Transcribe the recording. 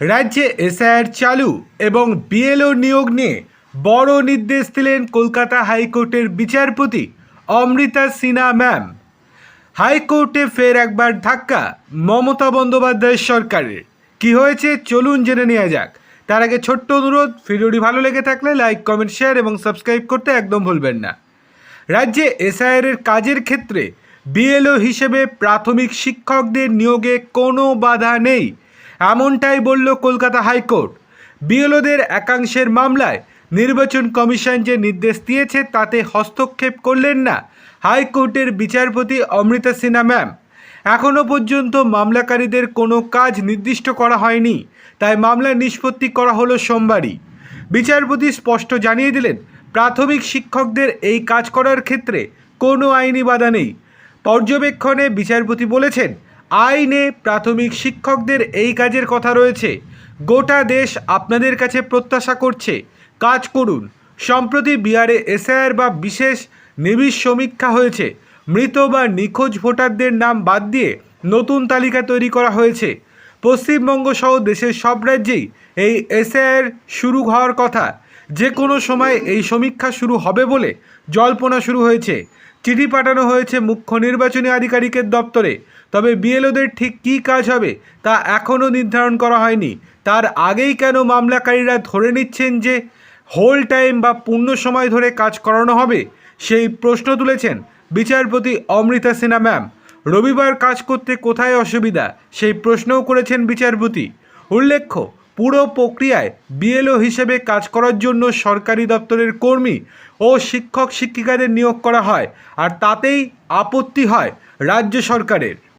রাজ্যে এসআইআর চালু এবং বিএলও নিয়োগ নিয়ে বড় নির্দেশ দিলেন কলকাতা হাইকোর্টের বিচারপতি অমৃতা সিনহা ম্যাম। হাইকোর্টে ফের একবার ধাক্কা মমতা বন্দ্যোপাধ্যায়ের সরকারের। কি হয়েছে চলুন জেনে নেওয়া যাক। তার আগে ছোট্ট অনুরোধ, ভিডিওটি ভালো লেগে থাকলে লাইক, কমেন্ট, শেয়ার এবং সাবস্ক্রাইব করতে একদম ভুলবেন না। রাজ্যে এসআইআর এর কাজের ক্ষেত্রে বিএলও হিসেবে প্রাথমিক শিক্ষকদের নিয়োগে কোনো বাধা নেই। এমনটাই বলল কলকাতা হাইকোর্ট। বিএলওদের একাংশের মামলায় নির্বাচন কমিশন যে নির্দেশ দিয়েছে তাতে হস্তক্ষেপ করলেন না হাইকোর্টের বিচারপতি অমৃতা সিনহা, ম্যাম। এখনও পর্যন্ত মামলাকারীদের কোনো কাজ নির্দিষ্ট করা হয়নি, তাই মামলা নিষ্পত্তি করা হলো সোমবারই। বিচারপতি স্পষ্ট জানিয়ে দিলেন, প্রাথমিক শিক্ষকদের এই কাজ করার ক্ষেত্রে কোনো আইনি বাধা নেই। পর্যবেক্ষণে বিচারপতি বলেছেন আইনে প্রাথমিক শিক্ষকদের এই কাজের কথা রয়েছে। গোটা দেশ আপনাদের কাছে প্রত্যাশা করছে। কাজ করুন। সম্প্রতি বিহারে এসআইআর বা বিশেষ নিবিড় সমীক্ষা হয়েছে। মৃত বা নিখোঁজ ভোটারদের নাম বাদ দিয়ে নতুন তালিকা তৈরি করা হয়েছে। পশ্চিমবঙ্গ সহ দেশের সব রাজ্যেই এই এসআইআর শুরু হওয়ার কথা। যে কোনো সময় এই সমীক্ষা শুরু হবে বলে জল্পনা শুরু হয়েছে। চিঠি পাঠানো হয়েছে মুখ্য নির্বাচনী আধিকারিকের দপ্তরে। তবে বিএলওদের ঠিক কী কাজ হবে তা এখনও নির্ধারণ করা হয়নি। তার আগেই কেন মামলাকারীরা ধরে নিচ্ছেন যে হোল টাইম বা পূর্ণ সময় ধরে কাজ করানো হবে, সেই প্রশ্ন তুলেছেন বিচারপতি অমৃতা সিনহা ম্যাম। রবিবার কাজ করতে কোথায় অসুবিধা, সেই প্রশ্নও করেছেন বিচারপতি। উল্লেখ্য পুরো প্রক্রিয়ায় বিএলও হিসেবে কাজ করার জন্য সরকারি দপ্তরের কর্মী ও শিক্ষক শিক্ষিকাদের নিয়োগ করা হয়, আর তাতেই আপত্তি হয় রাজ্য সরকারের।